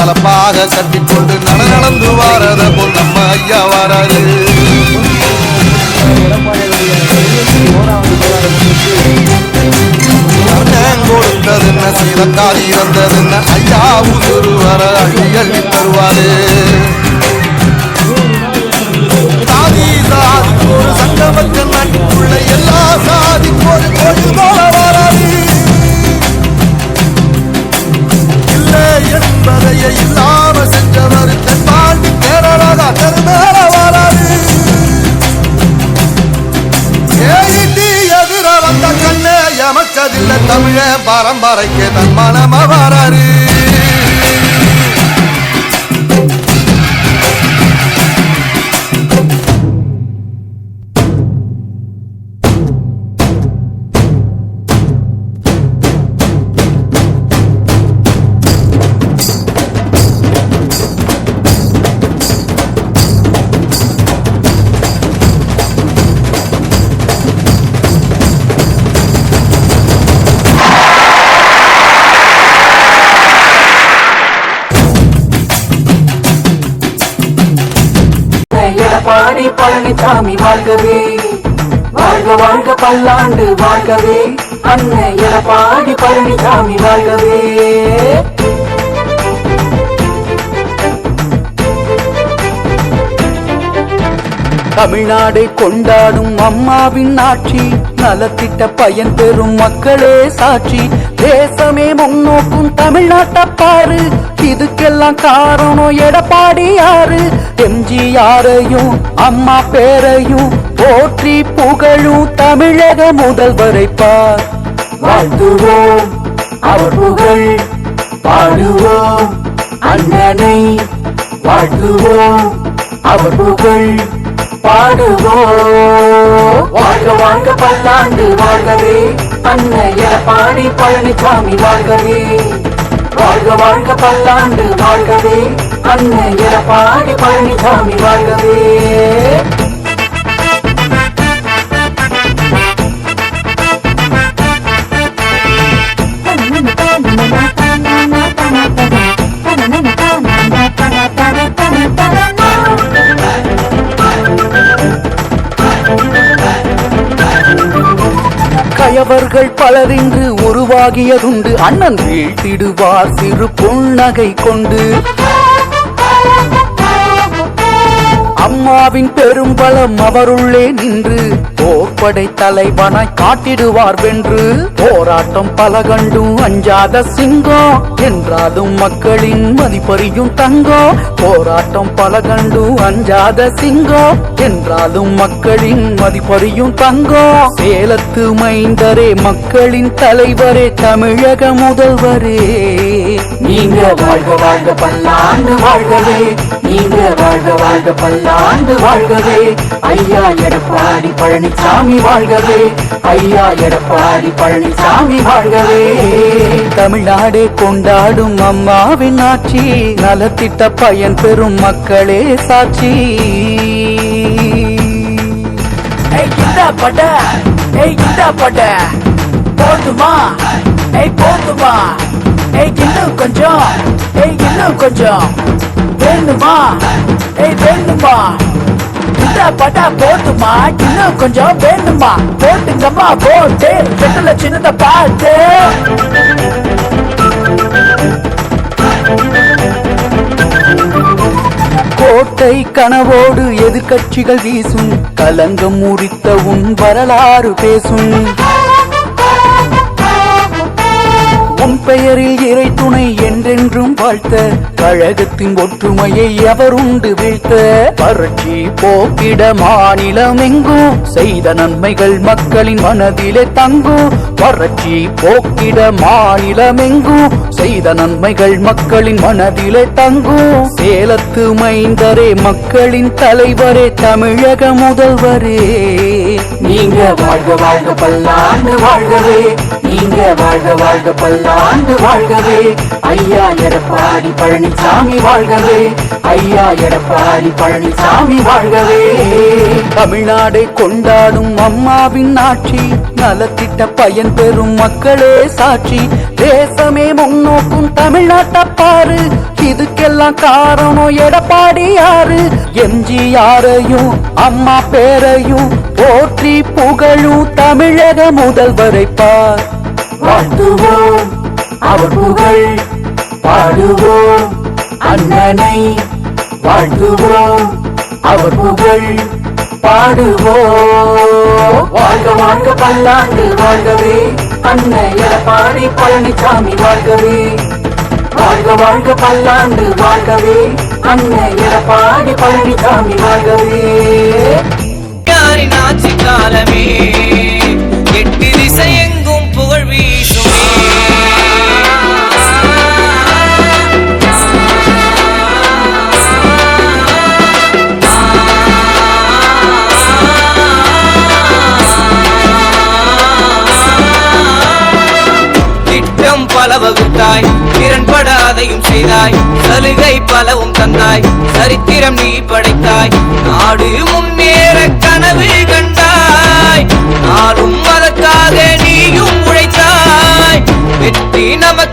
தலப்பாக கட்டிக்கொண்டு நட நடந்து வாரத போல் நம்ம ஐயா வராரு. அண்ணன் கொடுத்தது என்ன செய்த காரி வந்தது என்ன ஐயா உசுறு வர அள்ளி அள்ளி தருவாரு. சாதி சாதிக்கு ஒரு சங்கமக்க நாட்டுக்குள்ள எல்லா சாதிக்கு ஒரு கோயில் போல தமிழ பரம்பரைக்கு தன் மனம வராரு எடப்பாடி பழனிசாமி வாழ்கவே. வாழ்க வாழ்க பல்லாண்டு வாழ்கவே. அண்ணன் எடப்பாடி பழனிசாமி வாழ்கவே. தமிழ்நாடை கொண்டாடும் அம்மாவின் ஆட்சி நலத்திட்ட பயன் பெறும் மக்களே சாட்சி. தேசமே முன்னோக்கும் தமிழ்நாட்டை பாரு இதுக்கெல்லாம் காரணம் எடப்பாடி யாரு எம்ஜிஆரையும் அம்மா பேரையும் போற்றி புகழும் தமிழக முதல்வரை பார். வாழ்த்துவோம் அவர் புகழ். பாடுவோம் அண்ணனை. வாழ்த்துவோம் அவர் புகழ். பாடுவோம். வாழ்க வாழ்க பல்லாண்டு வாழ்கவே. அண்ணன் பாடி பழனிசாமி வாழ்கவே. வாழ்க வாழ்க பல்லாண்டு வாழ்கவே. அண்ணன் எடப்பாடி பழனிசாமி வாழ்கவே. உடையவர்கள் பலர் இன்று உருவாகியதுண்டு. அண்ணன் வீழ்த்திடுவார் சிறு புன்னகை கொண்டு. அம்மாவின் பெரும்பலம் அவருள்ளே நின்று. போர்ப்படை தலைவனாய் காட்டிடுவார் வென்று. போராட்டம் பல கண்டும் அஞ்சாத சிங்கம். என்றாலும் மக்களின் மதிப்பறியும் தங்கம். போராட்டம் பல கண்டும் அஞ்சாத சிங்கம். என்றாலும் மக்களின் மதிப்பறியும் தங்கம். சேலத்து மைந்தரே மக்களின் தலைவரே தமிழக முதல்வரே. நீங்க வாழ்க வாழ்க பல்லாண்டு வாழ்கவே. நீங்க வாழ்க வாழ்க பல்லாண்டு வாழ்கவே. ஐயா எடப்பாடி பழனிசாமி வாழ்கவே. ஐயா எடப்பாடி பழனிசாமி வாழ்கவே. தமிழ்நாடே கொண்டாடும் அம்மாவின் ஆட்சி நலத்திட்ட பயன் பெறும் மக்களே சாட்சி. ஏய் இந்த பட ஏய் இந்த பட போதுமா ஏய் போதுமா ஏய் இன்னும் கொஞ்சம். ஏய் இன்னும் கொஞ்சம். வேணுமா ஏய் வேணுமா இந்த பட்டா போட்டுமா? இன்னும் கொஞ்சம் வேணுமா? போட்டுங்கம்மா போட்டு. பெட்டல சின்னத பாட்டு கோட்டை கனவோடு எதிர்க்கட்சிகள் வீசும். கலங்கம் முறித்த உன் வரலாறு பேசும். உன் பெயரில் இறை துணை என்றென்றும் வாழ்த்த கழகத்தின் ஒற்றுமையை அவர் உண்டு வீழ்த்த. வறட்சி போக்கிட மாநிலம் எங்கும் செய்த நன்மைகள் மக்களின் மனதிலே தங்கும் வறட்சி போக்கிட மாநிலம் எங்கும் செய்த நன்மைகள் மக்களின் மனதிலே தங்கும் சேலத்து மைந்தரே மக்களின் தலைவரே தமிழக முதல்வரே. நீங்க வாழ்க வாழ்க பல்லாண்டு வாழ்கவே. நீங்க வாழ்க வாழ்க பல்லாண்டு வாழ்கவே. ஐயா எடப்பாடி பழனிசாமி வாழ்கவே. ஐயா எடப்பாடி பழனிசாமி வாழ்கவே. தமிழ்நாடை கொண்டாடும் அம்மாவின் ஆட்சி நலத்திட்ட பயன் பெறும் மக்களே சாட்சி. தேசமே முன்னோக்கும் தமிழ்நாட்டை பாரு. இதுக்கெல்லாம் இதுக்கெல்லாம் காரணம் எடப்பாடி யாரு? எம்ஜிஆரையும் அம்மா பேரையும் போற்றி புகழும் தமிழக முதல்வரை பார். வாழ்த்துவோம். அவர் புகழ். பாடுவோம். அண்ணனை வாழ்த்துவோம். அவர் புகழ் பாடுவோம். வாழ்க வாழ்க பல்லாண்டு வாழ்கவே. அண்ணன் எடப்பாடி பழனிசாமி வாழ்கவே. வாழ்க வாழ்க பல்லாண்டு வாழ்கவே. அண்ணன் எடப்பாடி பழனிசாமி வாழ்கவே. காலமே. அதையும் செய்தாய். சலுகை பலவும் தந்தாய். சரித்திரம் நீ படைத்தாய். நாடு முன்னேற கனவு கண்டாய். நாளும் அதற்காக நீயும் உழைத்தாய். வெற்றி நமக்கு